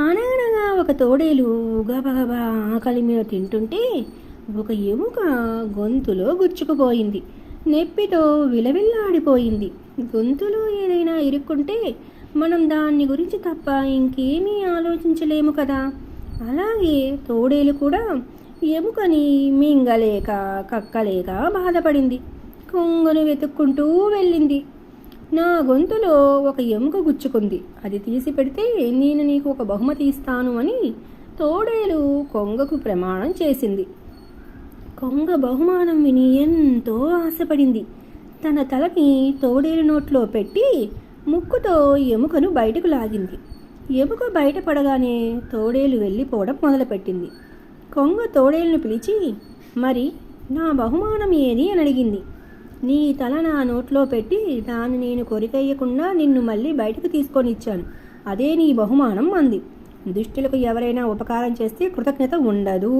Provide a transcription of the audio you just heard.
అనగనగా ఒక తోడేలు గబగబా ఆకలి మీద తింటుంటే ఒక ఎముక గొంతులో గుచ్చుకుపోయింది. నెప్పితో విలవిల్లాడిపోయింది. గొంతులో ఏదైనా ఇరుక్కుంటే మనం దాన్ని గురించి తప్ప ఇంకేమీ ఆలోచించలేము కదా. అలాగే తోడేలు కూడా ఎముకని మింగలేక కక్కలేక బాధపడింది. కొంగను వెతుక్కుంటూ వెళ్ళింది. నా గొంతులో ఒక ఎముక గుచ్చుకుంది. అది తీసి పెడితే నేను నీకు ఒక బహుమతి ఇస్తాను అని తోడేలు కొంగకు ప్రమాణం చేసింది. కొంగ బహుమానం విని ఎంతో ఆశపడింది. తన తలని తోడేలు నోట్లో పెట్టి ముక్కుతో ఎముకను బయటకు లాగింది. ఎముక బయటపడగానే తోడేలు వెళ్ళిపోవడం మొదలుపెట్టింది. కొంగ తోడేలును పిలిచి మరి నా బహుమానం ఏది? అని అడిగింది. నీ తల నా నోట్లో పెట్టి దాన్ని నేను కొరికయ్యకుండా నిన్ను మళ్ళీ బయటకు తీసుకొని ఇచ్చాను. అదే నీ బహుమానం అంది. దుష్టులకు ఎవరైనా ఉపకారం చేస్తే కృతజ్ఞత ఉండదు.